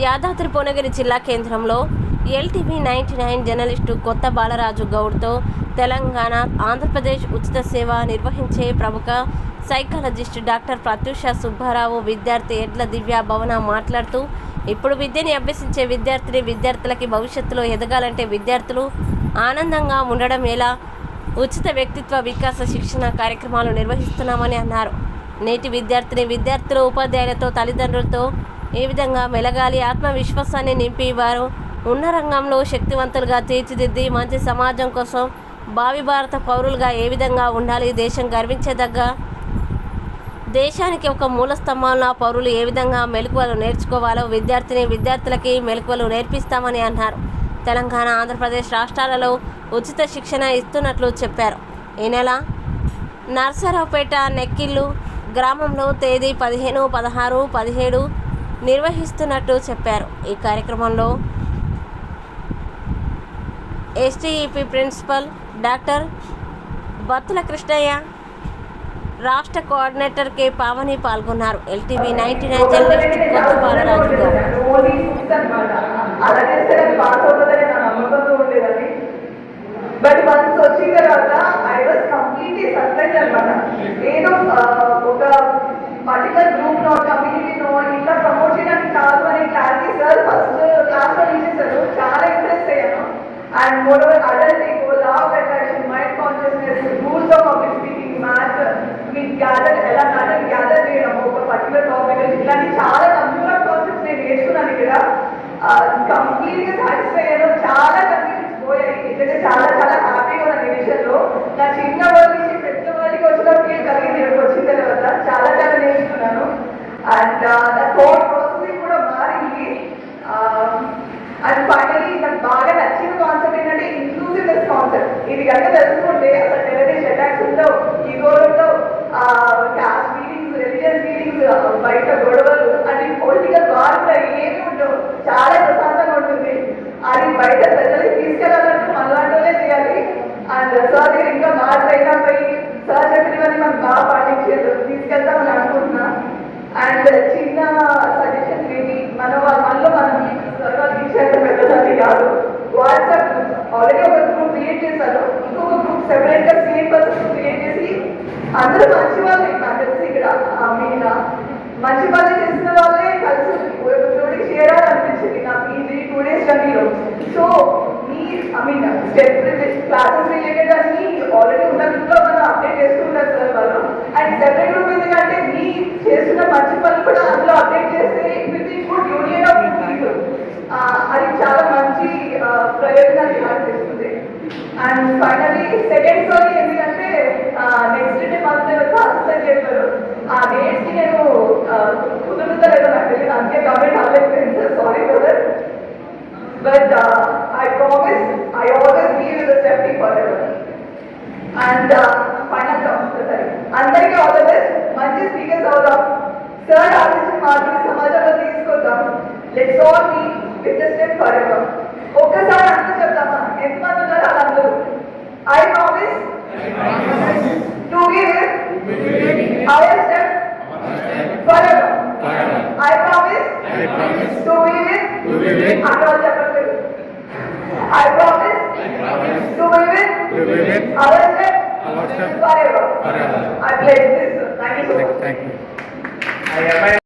యాదాద్రి భువనగిరి జిల్లా కేంద్రంలో LTV ninety nine journalist కొత్త బాలరాజు గౌడ్తో తెలంగాణ ఆంధ్రప్రదేశ్ ఉచిత సేవ నిర్వహించే ప్రముఖ సైకాలజిస్ట్ డాక్టర్ ప్రత్యూష సుబ్బారావు విద్యార్థి ఎడ్ల దివ్య భవన మాట్లాడుతూ ఇప్పుడు విద్యని అభ్యసించే విద్యార్థిని విద్యార్థులకి భవిష్యత్తులో ఎదగాలంటే విద్యార్థులు ఆనందంగా ఉండడం ఎలా? ఉచిత వ్యక్తిత్వ వికాస శిక్షణ కార్యక్రమాలు నిర్వహిస్తున్నామని అన్నారు. నేటి విద్యార్థిని విద్యార్థులు ఉపాధ్యాయులతో తల్లిదండ్రులతో ఏ విధంగా మెలగాలి ఆత్మవిశ్వాసాన్ని నింపి వారు ఉన్న రంగంలో శక్తివంతులుగా తీర్చిదిద్ది మంచి సమాజం కోసం భావి భారత పౌరులుగా ఏ విధంగా ఉండాలి? దేశం గర్వించేదగ్గ దేశానికి ఒక మూల స్తంభంలో పౌరులు ఏ విధంగా మెలకువలు నేర్చుకోవాలో విద్యార్థిని విద్యార్థులకి మెలకువలు నేర్పిస్తామని అన్నారు. తెలంగాణ ఆంధ్రప్రదేశ్ రాష్ట్రాలలో ఉచిత శిక్షణ ఇస్తున్నట్లు చెప్పారు. ఈ నెల నర్సరావుపేట నెక్కిళ్ళు గ్రామంలో తేదీ పదిహేను పదహారు పదిహేడు నిర్వహిస్తున్నట్టు చెప్పారు. ఈ కార్యక్రమంలో STEP principal doctor Battula Krishnaiah రాష్ట్ర కోఆర్డినేటర్ కె పావని పాల్గొన్నారు. ఎల్టీవీ నైన్టీ నైన్ జర్నలిస్ట్ కొత్త బాలరాజు గౌడ్ బట్ వన్స్ వచ్చిన తర్వాత ఐ వాజ్ కంప్లీట్లీ సర్ప్రైజ్ అనమాట ఏదో ఒక పర్టికులర్ గ్రూప్ నో కమ్యూనిటీ నో ఇట్లా and moreover adult ego law of attraction mind consciousness rules of public speaking maths me gather ఎలా మ్యాటర్ గ్యాదర్ చేయడం. ఒక పర్టికులర్ టాపిక్ ఇట్లాంటి చాలా కంప్యూటర్ కాన్సెప్ట్స్ నేను నేర్చుకున్నాను ఇక్కడ. కంప్లీట్గా సాటిస్ఫై అయ్యాను చాలా కంప్లీట్స్ పోయాయి. ఎందుకంటే చాలా చాలా హ్యాపీగా ఉన్నాను ఈ విషయంలో నా చిన్న వాళ్ళ నుంచి పెద్ద వాళ్ళకి వచ్చిన ఫీల్ కలిగింది ఇక్కడికి వచ్చిన తర్వాత చాలా చాలా నేర్చుకున్నాను. అండ్ నా థాట్ ప్రాసెసింగ్ కూడా మారింది. అండ్ ఫైనలీ నాకు బాగా ఇది కనుక తెలుసుకుంటే అసలు టెరరిస్ట్ అటాక్స్ ఉండవు. ఈగోలు ఉండవు క్యాస్ట్ మీటింగ్స్ రిలీజియస్ మీటింగ్స్ బయట గొడవలు అది పొలిటికల్ వార్స్ ఏమి ఉండవు. చాలా ప్రశాంతంగా ఉంటుంది. అది బయట ప్రజలకి తీసుకెళ్ళాలంటే మనలాంటివే చేయాలి. అండ్ సార్ దగ్గర ఇంకా మా ట్రైన్ పోయి సార్ చెప్పినవన్నీ మనం బాగా పాటించేది తీసుకెళ్తామని అనుకుంటున్నా. అండ్ చిన్న సజెషన్ ఏంటి మన వాళ్ళ మనలో మనం సర్వాలు ఇచ్చేంత పెద్దదాన్ని కాదు వాట్సాప్ ఆల్రెడీ ఒక గ్రూప్ క్రియేట్ చేశాను ఇంకొక గ్రూప్ సెపరేట్గా సేమ్ పర్సన్ క్రియేట్ చేసి అందరూ మంచి వాళ్ళే నాకు తెలిసి ఇక్కడ ఐ మీన్ మంచి పని చేసిన వాళ్ళే కలిసి ఒకటి చేయాలని అనిపించింది నాకు ఈ టూ డేస్ జర్నీలో so me I mean step classes related అన్ని ఆల్రెడీ ఉన్న గ్రూప్లో మనం అప్డేట్ చేస్తుంటారు సార్ వాళ్ళు. అండ్ సెపరేట్ గ్రూప్ ఎందుకంటే మీ చేస్తున్న మంచి పనులు కూడా అందులో అప్డేట్ చేస్తే with good union of people అది చాలా మంచి ఆ, ప్రయోజనాలు అనిపిస్తుంది అండ్ ఫైనలీ సెకండ్ స్టోరీ ఏంటంటే నెక్స్ట్ డే మంత్ క్లాసెస్ అని చెప్పారు. ఆ డేట్స్కి నేను ఆ, కుదురుతలేదో నాకు తెలియదు. అందుకే government holiday sorry brother but I promise I always be with safety forever and final సరే అందరికీ ఆల్ ద బెస్ట్ మంచి స్పీకర్స్ అవుదాం. సార్ ఆలోచించి మాత్రమే సమాజంలో తీసుకొద్దాం. Let's all me with the step forever ఒక్కసారి అంత చెప్తామా? ఎంతమంది ఉన్నారు వాళ్ళందరూ I promise to give our step forever I promise to give it అక్కడ చెప్పట్లేదు. I promise to give it our step Our step forever. forever. I pledge this. Thank you